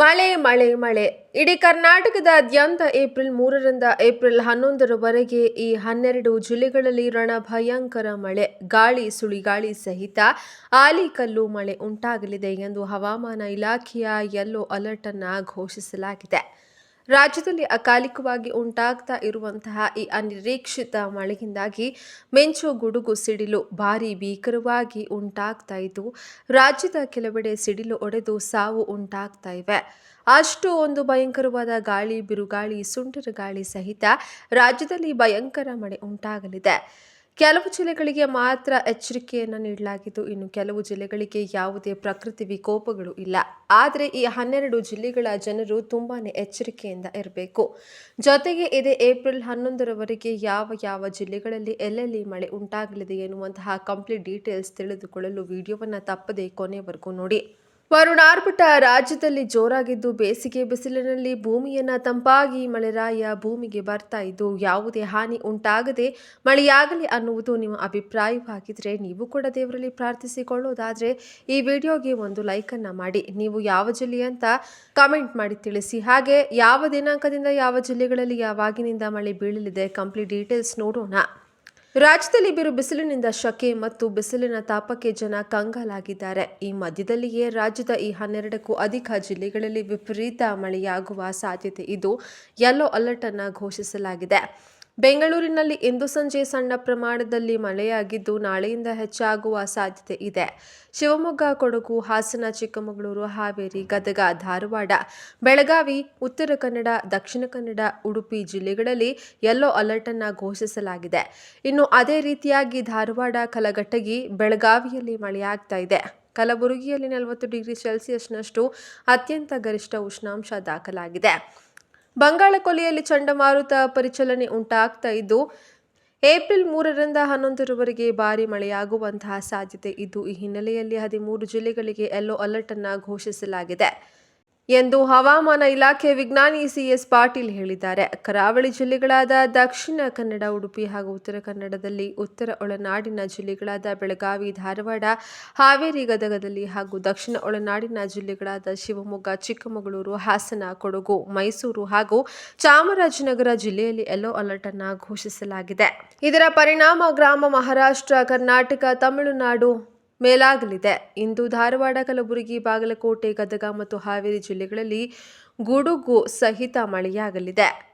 ಮಳೆ ಮಳೆ ಮಳೆ. ಇಡೀ ಕರ್ನಾಟಕದಾದ್ಯಂತ ಏಪ್ರಿಲ್ ಮೂರರಿಂದ ಏಪ್ರಿಲ್ ಹನ್ನೊಂದರವರೆಗೆ ಈ ಹನ್ನೆರಡು ಜಿಲ್ಲೆಗಳಲ್ಲಿ ರಣ ಭಯಂಕರ ಮಳೆ. ಗಾಳಿ, ಸುಳಿಗಾಳಿ ಸಹಿತ ಆಲಿಕಲ್ಲು ಮಳೆ ಉಂಟಾಗಲಿದೆ ಎಂದು ಹವಾಮಾನ ಇಲಾಖೆಯ ಯೆಲ್ಲೋ ಅಲರ್ಟ್ ಅನ್ನ ಘೋಷಿಸಲಾಗಿದೆ. ರಾಜ್ಯದಲ್ಲಿ ಅಕಾಲಿಕವಾಗಿ ಉಂಟಾಗ್ತಾ ಇರುವಂತಹ ಈ ಅನಿರೀಕ್ಷಿತ ಮಳೆಯಿಂದಾಗಿ ಮೆಂಚು ಗುಡುಗು ಸಿಡಿಲು ಭಾರಿ ಭೀಕರವಾಗಿ ಉಂಟಾಗ್ತಾ ಇದ್ದು, ರಾಜ್ಯದ ಕೆಲವೆಡೆ ಸಿಡಿಲು ಒಡೆದು ಸಾವು ಉಂಟಾಗ್ತಾ ಇವೆ. ಅಷ್ಟು ಒಂದು ಭಯಂಕರವಾದ ಗಾಳಿ, ಬಿರುಗಾಳಿ, ಸುಂಟರ ಗಾಳಿ ಸಹಿತ ರಾಜ್ಯದಲ್ಲಿ ಭಯಂಕರ ಮಳೆ ಉಂಟಾಗಲಿದೆ. ಕೆಲವು ಜಿಲ್ಲೆಗಳಿಗೆ ಮಾತ್ರ ಎಚ್ಚರಿಕೆಯನ್ನು ನೀಡಲಾಗಿದ್ದು, ಇನ್ನು ಕೆಲವು ಜಿಲ್ಲೆಗಳಿಗೆ ಯಾವುದೇ ಪ್ರಕೃತಿ ವಿಕೋಪಗಳು ಇಲ್ಲ. ಆದರೆ ಈ ಹನ್ನೆರಡು ಜಿಲ್ಲೆಗಳ ಜನರು ತುಂಬಾ ಎಚ್ಚರಿಕೆಯಿಂದ ಇರಬೇಕು. ಜೊತೆಗೆ ಇದೇ ಏಪ್ರಿಲ್ ಹನ್ನೊಂದರವರೆಗೆ ಯಾವ ಯಾವ ಜಿಲ್ಲೆಗಳಲ್ಲಿ ಎಲ್ಲೆಲ್ಲಿ ಮಳೆ ಉಂಟಾಗಲಿದೆ ಎನ್ನುವಂತಹ ಕಂಪ್ಲೀಟ್ ಡೀಟೇಲ್ಸ್ ತಿಳಿದುಕೊಳ್ಳಲು ವಿಡಿಯೋವನ್ನು ತಪ್ಪದೆ ಕೊನೆವರೆಗೂ ನೋಡಿ. ವರುಣಾರ್ಭಟ ರಾಜ್ಯದಲ್ಲಿ ಜೋರಾಗಿದ್ದು ಬೇಸಿಗೆ ಬಿಸಿಲಿನಲ್ಲಿ ಭೂಮಿಯನ್ನ ತಂಪಾಗಿ ಮಳೆರಾಯ ಭೂಮಿಗೆ ಬರ್ತಾ ಇದ್ದು ಯಾವುದೇ ಹಾನಿ ಉಂಟಾಗದೆ ಮಳೆಯಾಗಲಿ ಅನ್ನುವುದು ನಿಮ್ಮ ಅಭಿಪ್ರಾಯವಾಗಿದ್ರೆ ನೀವು ಕೂಡ ದೇವರಲ್ಲಿ ಪ್ರಾರ್ಥಿಸಿಕೊಳ್ಳೋದಾದರೆ ಈ ವಿಡಿಯೋಗೆ ಒಂದು ಲೈಕನ್ನು ಮಾಡಿ. ನೀವು ಯಾವ ಜಿಲ್ಲೆ ಅಂತ ಕಾಮೆಂಟ್ ಮಾಡಿ ತಿಳಿಸಿ. ಹಾಗೆ ಯಾವ ದಿನಾಂಕದಿಂದ ಯಾವ ಜಿಲ್ಲೆಗಳಲ್ಲಿ ಯಾವಾಗಿನಿಂದ ಮಳೆ ಬೀಳಲಿದೆ? ಕಂಪ್ಲೀಟ್ ಡೀಟೇಲ್ಸ್ ನೋಡೋಣ. ರಾಜ್ಯದಲ್ಲಿ ಬಿರು ಬಿಸಿಲಿನಿಂದ ಶಕೆ ಮತ್ತು ಬಿಸಿಲಿನ ತಾಪಕ್ಕೆ ಜನ ಕಂಗಾಲಾಗಿದ್ದಾರೆ. ಈ ಮಧ್ಯದಲ್ಲಿಯೇ ರಾಜ್ಯದ ಈ ಹನ್ನೆರಡಕ್ಕೂ ಅಧಿಕ ಜಿಲ್ಲೆಗಳಲ್ಲಿ ವಿಪರೀತ ಮಳೆಯಾಗುವ ಸಾಧ್ಯತೆ ಇದ್ದು ಯೆಲ್ಲೋ ಅಲರ್ಟ್ ಅನ್ನು ಘೋಷಿಸಲಾಗಿದೆ. ಬೆಂಗಳೂರಿನಲ್ಲಿ ಇಂದು ಸಂಜೆ ಸಣ್ಣ ಪ್ರಮಾಣದಲ್ಲಿ ಮಳೆಯಾಗಿದ್ದು ನಾಳೆಯಿಂದ ಹೆಚ್ಚಾಗುವ ಸಾಧ್ಯತೆ ಇದೆ. ಶಿವಮೊಗ್ಗ, ಕೊಡಗು, ಹಾಸನ, ಚಿಕ್ಕಮಗಳೂರು, ಹಾವೇರಿ, ಗದಗ, ಧಾರವಾಡ, ಬೆಳಗಾವಿ, ಉತ್ತರ ಕನ್ನಡ, ದಕ್ಷಿಣ ಕನ್ನಡ, ಉಡುಪಿ ಜಿಲ್ಲೆಗಳಲ್ಲಿ ಯೆಲ್ಲೋ ಅಲರ್ಟ್ ಅನ್ನು ಘೋಷಿಸಲಾಗಿದೆ. ಇನ್ನು ಅದೇ ರೀತಿಯಾಗಿ ಧಾರವಾಡ ಕಲಘಟಗಿ, ಬೆಳಗಾವಿಯಲ್ಲಿ ಮಳೆಯಾಗ್ತಾ ಇದೆ. ಕಲಬುರಗಿಯಲ್ಲಿ ನಲವತ್ತು ಡಿಗ್ರಿ ಸೆಲ್ಸಿಯಸ್ನಷ್ಟು ಅತ್ಯಂತ ಗರಿಷ್ಠ ಉಷ್ಣಾಂಶ ದಾಖಲಾಗಿದೆ. ಬಂಗಾಳ ಕೊಲ್ಲಿಯಲ್ಲಿ ಚಂಡಮಾರುತ ಪರಿಚಲನೆ ಉಂಟಾಗ್ತಾ ಇದ್ದು, ಏಪ್ರಿಲ್ ಮೂರರಿಂದ ಹನ್ನೊಂದರವರೆಗೆ ಭಾರಿ ಮಳೆಯಾಗುವಂತಹ ಸಾಧ್ಯತೆ ಇದ್ದು, ಈ ಹಿನ್ನೆಲೆಯಲ್ಲಿ ಹದಿಮೂರು ಜಿಲ್ಲೆಗಳಿಗೆ ಯೆಲ್ಲೋ ಅಲರ್ಟ್ ಅನ್ನು ಘೋಷಿಸಲಾಗಿದೆ. ಎಂದು ಹವಾಮಾನ ಇಲಾಖೆ ವಿಜ್ಞಾನಿ ಸಿಎಸ್ ಪಾಟೀಲ್ ಹೇಳಿದ್ದಾರೆ. ಕರಾವಳಿ ಜಿಲ್ಲೆಗಳಾದ ದಕ್ಷಿಣ ಕನ್ನಡ, ಉಡುಪಿ ಹಾಗೂ ಉತ್ತರ ಕನ್ನಡದಲ್ಲಿ ಉತ್ತರ ಒಳನಾಡಿನ ಜಿಲ್ಲೆಗಳಾದ ಬೆಳಗಾವಿ, ಧಾರವಾಡ, ಹಾವೇರಿ ಗದಗದಲ್ಲಿ ಹಾಗೂ ದಕ್ಷಿಣ ಒಳನಾಡಿನ ಜಿಲ್ಲೆಗಳಾದ ಶಿವಮೊಗ್ಗ, ಚಿಕ್ಕಮಗಳೂರು, ಹಾಸನ, ಕೊಡಗು, ಮೈಸೂರು ಹಾಗೂ ಚಾಮರಾಜನಗರ ಜಿಲ್ಲೆಯಲ್ಲಿ ಯೆಲ್ಲೋ ಅಲರ್ಟ್ ಅನ್ನು ಘೋಷಿಸಲಾಗಿದೆ. ಇದರ ಪರಿಣಾಮ ಗ್ರಾಮ ಮಹಾರಾಷ್ಟ್ರ, ಕರ್ನಾಟಕ, ತಮಿಳುನಾಡು ಮೇಲಾಗಲಿದೆ. ಇಂದು ಧಾರವಾಡ ಕಲಬುರಗಿ ಬಾಗಲಕೋಟೆ ಗದಗ ಮತ್ತು ಹಾವೇರಿ ಜಿಲ್ಲೆಗಳಲ್ಲಿ ಗುಡುಗು ಸಹಿತ ಮಳೆಯಾಗಲಿದೆ.